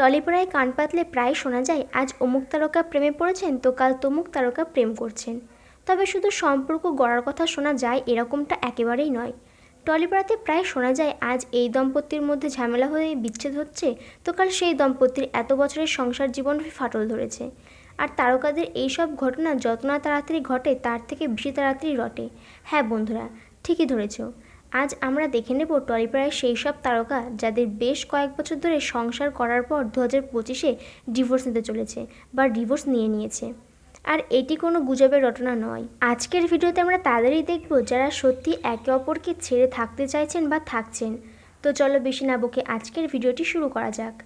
টলিপাড়ায় কান পাতলে প্রায় শোনা যায়, আজ অমুক তারকা প্রেমে পড়েছেন, তো কাল তমুক তারকা প্রেম করছেন। তবে শুধু সম্পর্ক গড়ার কথা শোনা যায়, এরকমটা একেবারেই নয়। টলিপাড়াতে প্রায় শোনা যায়, আজ এই দম্পতির মধ্যে ঝামেলা হয়ে বিচ্ছেদ হচ্ছে, তো কাল সেই দম্পতির এত বছরের সংসার জীবন ফাটল ধরেছে। আর তারকাদের এইসব ঘটনা যত না তাড়াতাড়ি ঘটে, তার থেকে বেশি তাড়াতাড়ি রটে। হ্যাঁ বন্ধুরা, ঠিকই ধরেছ। আজ আমরা দেখে নেব টলিপাড়ায় সেই সব তারকা যাদের বেশ কয়েক বছর ধরে সংসার করার পর দু হাজার পঁচিশে ডিভোর্স নিতে চলেছে বা ডিভোর্স নিয়ে নিয়েছে। আর এটি কোনো গুজবের রটনা নয়। আজকের ভিডিওতে আমরা তাদেরই দেখব যারা সত্যি একে অপরকে ছেড়ে থাকতে চাইছেন বা থাকছেন। তো চলো বেশি না বকে আজকের ভিডিওটি শুরু করা যাক।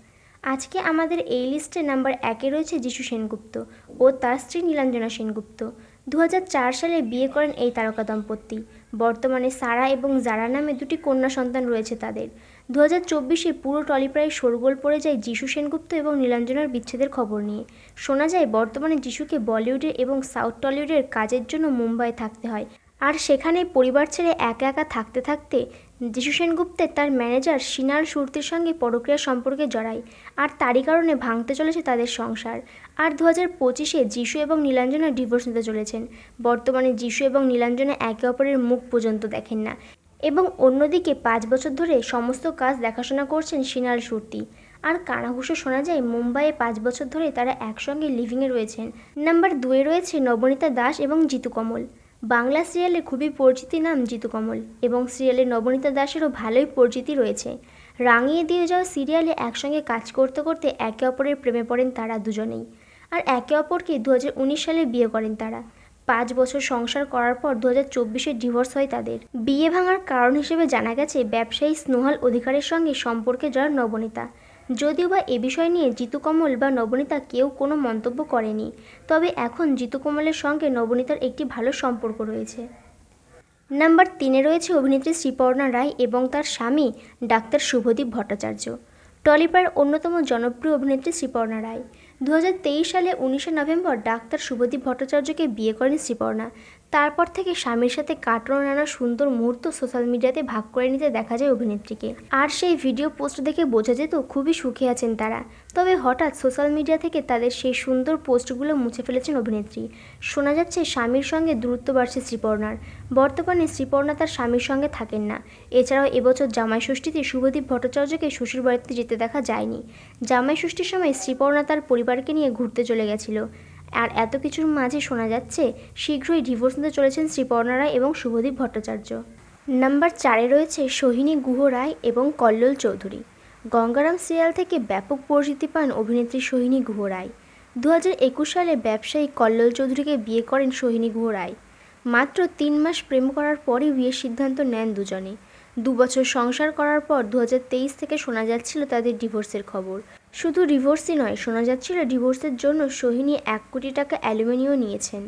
আজকে আমাদের এই লিস্টে নাম্বার একে রয়েছে যিশু সেনগুপ্ত ও তার স্ত্রী নীলাঞ্জনা সেনগুপ্ত। দু হাজার চার সালে বিয়ে করেন এই তারকা দম্পতি। বর্তমানে সারা এবং জারা নামে দুটি কন্যা সন্তান রয়েছে তাদের। দু হাজার চব্বিশে পুরো টলি প্রায় শোরগোল পড়ে যায় যিশু সেনগুপ্ত এবং নীলাঞ্জনার বিচ্ছেদের খবর নিয়ে। শোনা যায়, বর্তমানে যিশুকে বলিউডে এবং সাউথ টলিউডের কাজের জন্য মুম্বাই থাকতে হয়। আর সেখানে পরিবার ছেড়ে একা একা থাকতে থাকতে যিশু সেনগুপ্তের তার ম্যানেজার সিনাল সুরতির সঙ্গে পরক্রিয়া সম্পর্কে জড়ায়, আর তারই কারণে ভাঙতে চলেছে তাদের সংসার। আর দু হাজার পঁচিশে যিশু এবং নীলাঞ্জনা ডিভোর্স নিতে চলেছেন। বর্তমানে যিশু এবং নীলাঞ্জনা একে অপরের মুখ পর্যন্ত দেখেন না। এবং অন্যদিকে পাঁচ বছর ধরে সমস্ত কাজ দেখাশোনা করছেন সিনাল সুরতি। আর কানাঘুষো শোনা যায়, মুম্বাইয়ে পাঁচ বছর ধরে তারা একসঙ্গে লিভিংয়ে রয়েছেন। নাম্বার দুয়ে রয়েছে নবনীতা দাস এবং জিতু কমল। বাংলা সিরিয়ালে খুবই পরিচিতি নাম জিতু কমল এবং সিরিয়ালে নবনীতা দাসেরও ভালোই পরিচিতি রয়েছে। রাঙিয়ে দিয়ে যাওয়া সিরিয়ালে একসঙ্গে কাজ করতে করতে একে অপরের প্রেমে পড়েন তারা দুজনেই। আর একে অপরকে দু হাজার উনিশ সালে বিয়ে করেন তারা। পাঁচ বছর সংসার করার পর দু হাজার চব্বিশে ডিভোর্স হয় তাদের। বিয়ে ভাঙার কারণ হিসেবে জানা গেছে, ব্যবসায়ী স্নোহাল অধিকারের সঙ্গে সম্পর্কে জড়ার নবনীতা। যদিও বা এ বিষয় নিয়ে জিতু কমল বা নবনীতা কেউ কোনো মন্তব্য করেনি, তবে এখন জিতু কমলের সঙ্গে নবনীতার একটি ভালো সম্পর্ক রয়েছে। নাম্বার তিনে রয়েছে অভিনেত্রী শ্রীপর্ণা রায় এবং তার স্বামী ডাক্তার শুভদীপ ভট্টাচার্য। টলিপাড়ার অন্যতম জনপ্রিয় অভিনেত্রী শ্রীপর্ণা রায়। দু হাজার তেইশ সালে উনিশে নভেম্বর ডাক্তার শুভদীপ ভট্টাচার্যকে বিয়ে করেন শ্রীপর্ণা। তারপর থেকে স্বামীর সাথে কাটানো নানা সুন্দর মুহূর্ত সোশ্যাল মিডিয়াতে ভাগ করে নিতে দেখা যায় অভিনেত্রীকে। আর সেই ভিডিও পোস্ট দেখে বোঝা যেত খুবই সুখে আছেন তারা। তবে হঠাৎ সোশ্যাল মিডিয়া থেকে তাদের সেই সুন্দর পোস্টগুলো মুছে ফেলেছেন অভিনেত্রী। শোনা যাচ্ছে স্বামীর সঙ্গে দূরত্ব বাড়ছে শ্রীপর্ণার। বর্তমানে শ্রীপর্ণা তার স্বামীর সঙ্গে থাকেন না। এছাড়াও এবছর জামাই ষষ্ঠীতে শুভদীপ ভট্টাচার্যকে শ্বশুর বাড়িতে যেতে দেখা যায়নি। জামাই ষষ্ঠীর সময় শ্রীপর্ণা তার পরিবারকে নিয়ে ঘুরতে চলে গেছিল। আর এত কিছুর মাঝে শোনা যাচ্ছে, শীঘ্রই ডিভোর্স নিতে চলেছেন শ্রীপর্ণা রায় এবং শুভদীপ ভট্টাচার্য। নাম্বার চারে রয়েছে সোহিনী গুহ রায় এবং কল্লোল চৌধুরী। গঙ্গারাম সিরিয়াল থেকে ব্যাপক পরিচিতি পান অভিনেত্রী সোহিনী গুহ রায়। দু হাজার একুশ সালে ব্যবসায়ী কল্লোল চৌধুরীকে বিয়ে করেন সোহিনী গুহ রায়। মাত্র তিন মাস প্রেম করার পরই বিয়ের সিদ্ধান্ত নেন দুজনে। দু বছর সংসার করার পর দু হাজার তেইশ থেকে শোনা যাচ্ছিল তাদের ডিভোর্সের খবর। শুধু ডিভোর্সই নয়, শোনা যাচ্ছিল ডিভোর্সের জন্য সোহিনী এক কোটি টাকা অ্যালুমিনিও নিয়েছেন।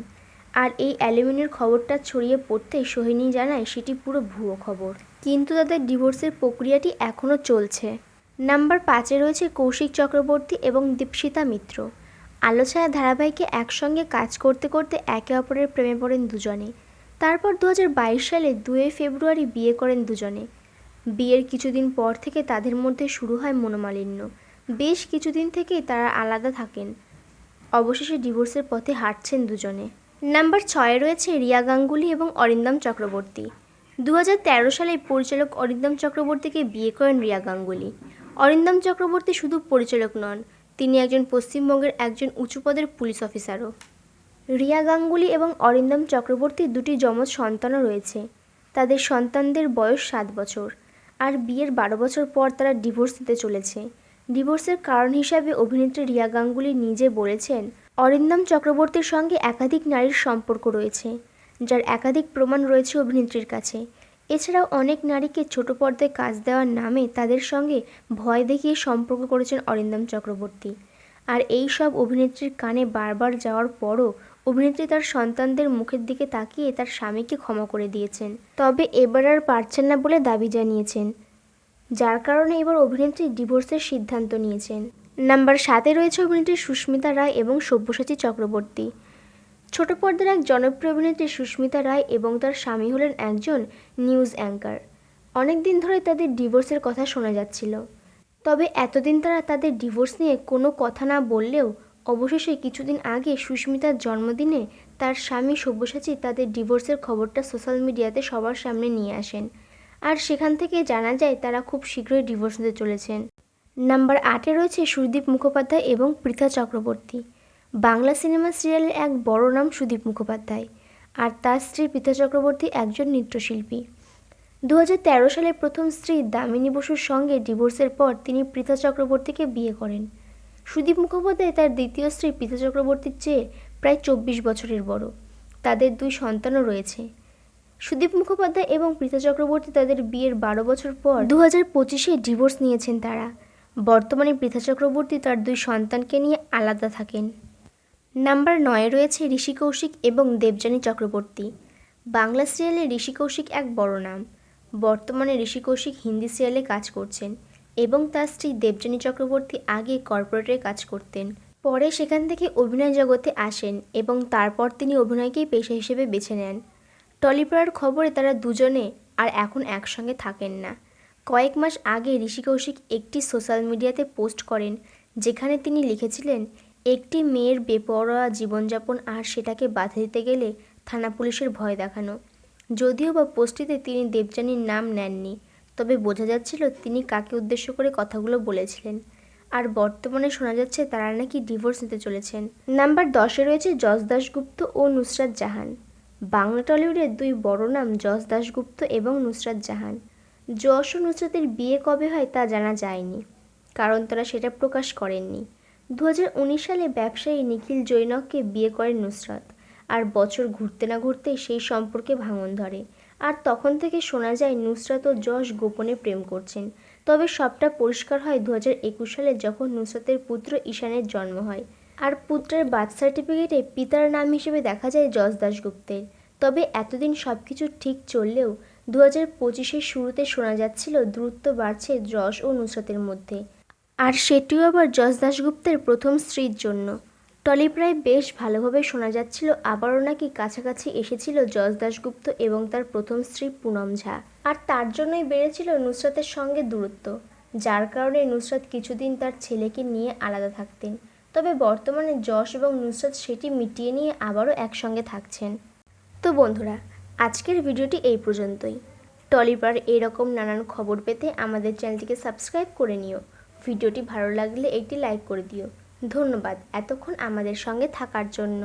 আর এই অ্যালুমিনির খবরটা ছড়িয়ে পড়তে সোহিনী জানায় সেটি পুরো ভুয়ো খবর। কিন্তু তাদের ডিভোর্সের প্রক্রিয়াটি এখনও চলছে। নাম্বার পাঁচে রয়েছে কৌশিক চক্রবর্তী এবং দীপশিতা মিত্র। আলোছায়া ধারাবাহিকে একসঙ্গে কাজ করতে করতে একে অপরের প্রেমে পড়েন দুজনে। তারপর দু হাজার বাইশ সালে দুয়ে ফেব্রুয়ারি বিয়ে করেন দুজনে। বিয়ের কিছুদিন পর থেকে তাদের মধ্যে শুরু হয় মনোমালিন্য। বেশ কিছুদিন থেকেই তারা আলাদা থাকেন। অবশেষে ডিভোর্সের পথে হাঁটছেন দুজনে। নাম্বার ছয়ে রয়েছে রিয়া গাঙ্গুলি এবং অরিন্দম চক্রবর্তী। দু হাজার তেরো সালে পরিচালক অরিন্দম চক্রবর্তীকে বিয়ে করেন রিয়া গাঙ্গুলি। অরিন্দম চক্রবর্তী শুধু পরিচালক নন, তিনি একজন পশ্চিমবঙ্গের একজন উঁচু পদের পুলিশ অফিসারও। রিয়া গাঙ্গুলি এবং অরিন্দম চক্রবর্তীর দুটি যমজ সন্তানও রয়েছে। তাদের সন্তানদের বয়স সাত বছর, আর বিয়ের বারো বছর পর তারা ডিভোর্স দিতে চলেছে। ডিভোর্সের কারণ হিসাবে অভিনেত্রী রিয়া গাঙ্গুলি নিজে বলেছেন, অরিন্দম চক্রবর্তীর সঙ্গে একাধিক নারীর সম্পর্ক রয়েছে, যার একাধিক প্রমাণ রয়েছে অভিনেত্রীর কাছে। এছাড়াও অনেক নারীকে ছোট পর্দায় কাজ দেওয়ার নামে তাদের সঙ্গে ভয় দেখিয়ে সম্পর্ক করেছেন অরিন্দম চক্রবর্তী। আর এই সব অভিনেত্রীর কানে বারবার যাওয়ার পরও অভিনেত্রী তার সন্তানদের মুখের দিকে তাকিয়ে তার স্বামীকে ক্ষমা করে দিয়েছেন। তবে এবার আর পারছেন না বলে দাবি জানিয়েছেন। যার কারণে এবার অভিনেত্রী ডিভোর্সের সিদ্ধান্ত নিয়েছেন। নাম্বার সাতে রয়েছে অভিনেত্রী সুস্মিতা রায় এবং সব্যসাচী চক্রবর্তী। ছোট পর্দার এক জনপ্রিয় অভিনেত্রী সুস্মিতা রায় এবং তার স্বামী হলেন একজন নিউজ অ্যাঙ্কার। অনেক দিন ধরে তাদের ডিভোর্সের কথা শোনা যাচ্ছিল। তবে এতদিন তারা তাদের ডিভোর্স নিয়ে কোনো কথা না বললেও অবশেষে কিছুদিন আগে সুস্মিতার জন্মদিনে তার স্বামী সব্যসাচী তাদের ডিভোর্সের খবরটা সোশ্যাল মিডিয়াতে সবার সামনে নিয়ে আসেন। আর সেখান থেকে জানা যায় তারা খুব শীঘ্রই ডিভোর্স নিতে চলেছেন। নাম্বার আটে রয়েছে সুদীপ মুখোপাধ্যায় এবং পৃথা চক্রবর্তী। বাংলা সিনেমা সিরিয়ালের এক বড় নাম সুদীপ মুখোপাধ্যায় আর তার স্ত্রী পৃথা চক্রবর্তী একজন নৃত্যশিল্পী। দু সালে প্রথম স্ত্রী দামিনী বসুর সঙ্গে ডিভোর্সের পর তিনি পৃথা চক্রবর্তীকে বিয়ে করেন। সুদীপ মুখোপাধ্যায় তার দ্বিতীয় স্ত্রী পৃথা চক্রবর্তীর চেয়ে প্রায় চব্বিশ বছরের বড়। তাদের দুই সন্তানও রয়েছে। সুদীপ মুখোপাধ্যায় এবং পৃথা চক্রবর্তী তাদের বিয়ের বারো বছর পর দু হাজার পঁচিশে ডিভোর্স নিয়েছেন তারা। বর্তমানে পৃথা চক্রবর্তী তার দুই সন্তানকে নিয়ে আলাদা থাকেন। নাম্বার নয়ে রয়েছে ঋষি কৌশিক এবং দেবযানী চক্রবর্তী। বাংলা সিরিয়ালে ঋষি কৌশিক এক বড় নাম। বর্তমানে ঋষি কৌশিক হিন্দি সিরিয়ালে কাজ করছেন এবং তার স্ত্রী দেবযানী চক্রবর্তী আগে কর্পোরেটে কাজ করতেন। পরে সেখান থেকে অভিনয় জগতে আসেন এবং তারপর তিনি অভিনয়কেই পেশা হিসেবে বেছে নেন। টলিপাড়ার খবরে তারা দুজনে আর এখন একসঙ্গে থাকেন না। কয়েক মাস আগে ঋষি কৌশিক একটি সোশ্যাল মিডিয়াতে পোস্ট করেন, যেখানে তিনি লিখেছিলেন, একটি মেয়ের বেপরোয়া জীবনযাপন আর সেটাকে বাধা দিতে গেলে থানা পুলিশের ভয় দেখানো। যদিও বা পোস্টটিতে তিনি দেবযানীর নাম নেননি, তবে বোঝা যাচ্ছিল তিনি কাকে উদ্দেশ্য করে কথাগুলো বলেছিলেন। আর বর্তমানে শোনা যাচ্ছে তারা নাকি ডিভোর্স নিতে চলেছেন। নাম্বার দশে রয়েছে যশ দাশগুপ্ত ও নুসরাত জাহান। বাংলা টলিউডের দুই বড় নাম যশ দাশগুপ্ত এবং নুসরাত জাহান। যশ ও নুসরাতের বিয়ে কবে হয় তা জানা যায়নি, কারণ তারা সেটা প্রকাশ করেননি। দু হাজার উনিশ সালে ব্যবসায়ী নিখিল জৈনককে বিয়ে করেন নুসরাত, আর বছর ঘুরতে না ঘুরতেই সেই সম্পর্কে ভাঙন ধরে। আর তখন থেকে শোনা যায়, নুসরাত ও যশ গোপনে প্রেম করছেন। তবে সবটা পরিষ্কার হয় দু হাজার একুশ সালে যখন নুসরাতের পুত্র ঈশানের জন্ম হয়। আর পুত্রের বার্থ সার্টিফিকেটে পিতার নাম হিসেবে দেখা যায় যশ দাশগুপ্তের। তবে এতদিন সব কিছু ঠিক চললেও দু হাজার পঁচিশের শুরুতে শোনা যাচ্ছিল দূরত্ব বাড়ছে যশ ও নুসরাতের মধ্যে। আর সেটিও আবার যশ দাশগুপ্তের প্রথম স্ত্রীর জন্য। টলি প্রায় বেশ ভালোভাবে শোনা যাচ্ছিল, আবারও নাকি কাছাকাছি এসেছিল যশ দাশগুপ্ত এবং তার প্রথম স্ত্রী পুনম ঝা। আর তার জন্যই বেড়েছিল নুসরাতের সঙ্গে দূরত্ব, যার কারণে নুসরাত কিছুদিন তার ছেলেকে নিয়ে আলাদা থাকতেন। তবে বর্তমানে যশ এবং নুসরাত সেটি মিটিয়ে নিয়ে আবারও একসঙ্গে থাকছেন। তো বন্ধুরা, আজকের ভিডিওটি এই পর্যন্তই। টলিপার এরকম নানান খবর পেতে আমাদের চ্যানেলটিকে সাবস্ক্রাইব করে নিও। ভিডিওটি ভালো লাগলে একটি লাইক করে দিও। ধন্যবাদ এতক্ষণ আমাদের সঙ্গে থাকার জন্য।